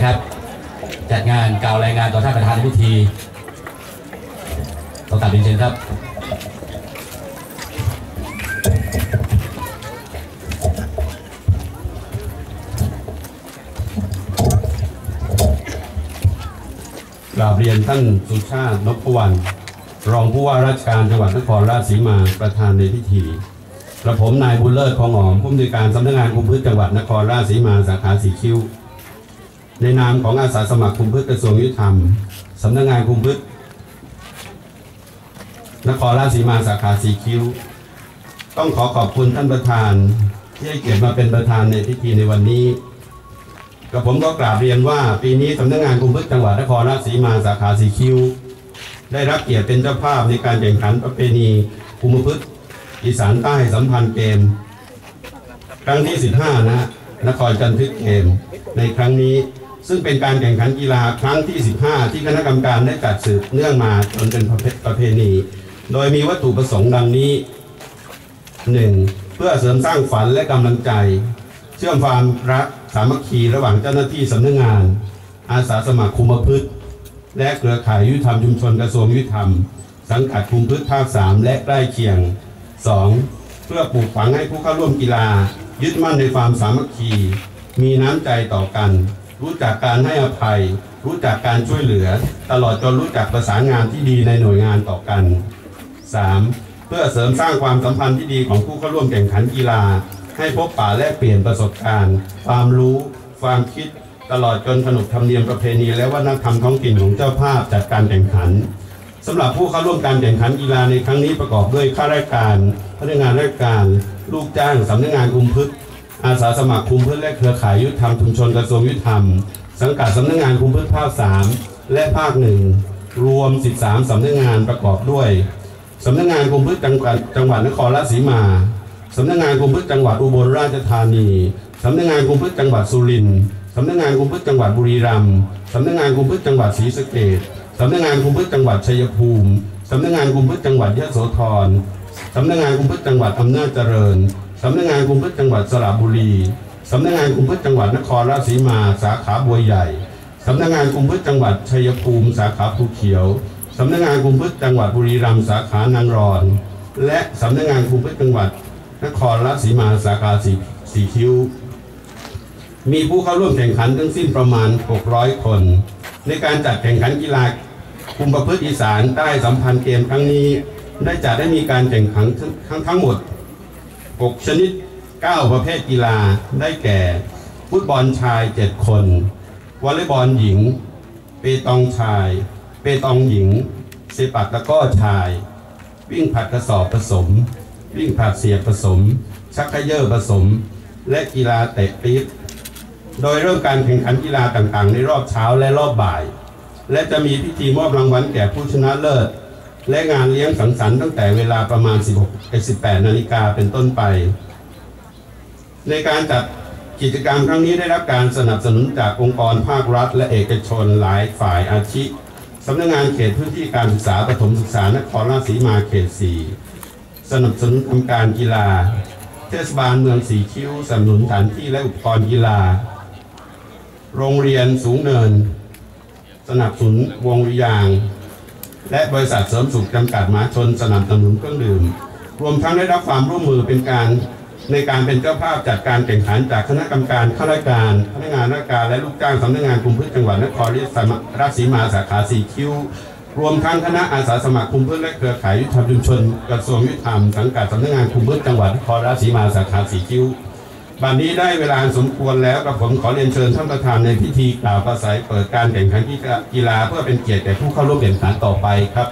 นะครับ จัดงานกล่าวรายงานต่อท่านประธานในพิธีขอกราบเรียนเชิญครับกราบเรียนท่านสุชาตินพวรรณรองผู้ว่าราชการจังหวัดนครราชสีมาประธานในพิธีกระผมนายบุญเลิศคองหอมผู้อำนวยการสำนักงานคุมพืชจังหวัดนครราชสีมาสาขาสีคิ้ว ในนามของอาสาสมัครคุมพืชกระทรวงยุติธรรมสำนักงานคุมพืชนครราชสีมาสาขาสีคิ้ว ต้องขอขอบคุณท่านประธาน ที่ให้เกียรติมาเป็นประธานในพิธีในวันนี้กับผมก็กราบเรียนว่า ปีนี้สำนักงานคุมพฤกษ์จังหวัดนครราชสีมาสาขาสีคิ้ว ได้รับเกียรติเป็นเจ้าภาพในการแข่งขันประเพณีคุมพฤกษ์อีสานใต้สัมพันธ์เกม ครั้งที่ 15 นะนครจันทึกเกมในครั้งนี้ ซึ่งเป็นการแข่งขันกีฬาครั้งที่ 15 ที่คณะกรรมการได้จัดสืบเนื่องมาจนเป็นประเพณี โดยมีวัตถุประสงค์ดังนี้ 1. เพื่อเสริมสร้างฝันและกำลังใจ เชื่อมความรักสามัคคีระหว่างเจ้าหน้าที่สำนักงาน อาสาสมัครคุมพืชและเครือข่ายยุติธรรมชุมชนกระทรวงยุติธรรม สังกัดคุมพืชภาค 3 และใกล้เคียง 2. เพื่อปลูกฝังให้ผู้เข้าร่วมกีฬา ยึดมั่นในความสามัคคี มีน้ำใจต่อกัน รู้จักการให้อภัย รู้จักการช่วยเหลือ ตลอดจนรู้จักประสานงานที่ดีในหน่วยงานต่อกัน 3. เพื่อเสริมสร้างความสัมพันธ์ที่ดีของผู้เข้าร่วมแข่งขันกีฬา ให้พบป่าแลกเปลี่ยนประสบการณ์ ความรู้ ความคิด ตลอดจนขนบธรรมเนียมประเพณี และวัฒนธรรมท้องถิ่นของเจ้าภาพจัดการแข่งขันสำหรับผู้เข้าร่วมการแข่งขันกีฬาในครั้งนี้ประกอบด้วยข้าราชการ พนักงานราชการ ลูกจ้างสำนักงานคุมพฤกษ์ อาสาสมัครคุมพฤกษ์และเครือข่ายยุติธรรมชุมชนกระทรวงยุติธรรม สังกัดสำนักงานคุมพฤกษ์ภาค3และภาคหนึ่งรวม 13 สำนักงานประกอบด้วยสำนักงานคุมพฤกษ์จังหวัดจังหวัดนครราชสีมาสำนักงานคุมพฤกษ์จังหวัดอุบลราชธานีสำนักงานคุมพฤกษ์จังหวัดสุรินทร์สำนักงานคุมพฤกษ์จังหวัดบุรีรัมย์สำนักงานคุมพฤกษ์จังหวัดศรีสะเกษสำนักงานคุมพฤกษ์จังหวัดชัยภูมิสำนักงานคุมพฤกษ์จังหวัดยะโสธรสำนักงานคุมพฤกษ์จังหวัดอำนาจเจริญ สำนักงานคุมพฤกษ์จังหวัดสระบุรีสำนักงานคุมพฤกษ์จังหวัดนครราชสีมาสาขาบัวใหญ่สำนักงานคุมพฤกษ์จังหวัดชัยภูมิสาขาภูเขียวสำนักงานคุมพฤกษ์จังหวัดบุรีรัมย์สาขานางรอน และสำนักงานคุมพฤกษ์จังหวัด นครราชสีมาสาขาสีสีคิ้ว มีผู้เข้าร่วมแข่งขันทั้งสิ้นประมาณ 600 คน ในการจัดแข่งขันกีฬาคุมประพฤติอีสานใต้สัมพันธ์เกมครั้งนี้ ได้จัดได้มีการแข่งขันทั้งทั้งหมด 6 ชนิด 9 ประเภทกีฬาได้แก่ฟุตบอลชาย 7 คน วอลเลย์บอลหญิง เปตองชาย เปตองหญิงเซปักตะก้อชาย วิ่งผัดกระสอบผสม วิ่งผัดเสียบผสม ชักเขย่อผสม และกีฬาเตะปี๊บโดยเริ่มการแข่งขันกีฬาต่างๆ ในรอบเช้าและรอบบ่าย และจะมีพิธีมอบรางวัลแก่ผู้ชนะเลิศ และงานเลี้ยงสังสรรค์ตั้งแต่เวลาประมาณ 16 18 นาฬิกาเป็นต้นไป ในการจัดกิจกรรมครั้งนี้ได้รับการสนับสนุนจากองค์กรภาครัฐ และเอกชนหลายฝ่ายอาชีพสำนักงานเขตพื้นที่การศึกษาปฐมศึกษานครราชสีมาเขต 4 สนับสนุนทำการกีฬา เทศบาลเมืองสีคิ้วสนับสนุนสถานที่และอุปกรณ์กีฬา โรงเรียนสูงเนิน สนับสนุนวงริยาง และบริษัทเสริมสุขจำกัดมหาชนสนับสนุนเครื่องดื่ม รวมทั้งได้รับความร่วมมือเป็นการในการเป็นเจ้าภาพจัดการแข่งขันจากคณะกรรมการข้าราชการพนักงานราชการและลูกจ้างสำนักงานคุมพืชจังหวัดนครราชสีมาสาขาสีคิ้วรวมทั้งคณะอาสาสมัครคุมพืชและเครือข่ายยุติธรรมชุมชนกระทรวงยุติธรรมสังกัดสำนักงานคุมพืชจังหวัดนครราชสีมาสาขาสีคิ้ว บัดนี้ได้เวลาสมควรแล้วกับผมขอเรียนเชิญท่านประธานในพิธีกล่าวประสายเปิดการแข่งขันกีฬาเพื่อเป็นเกียรติแก่ผู้เข้าร่วมแข่งขันต่อไปครับ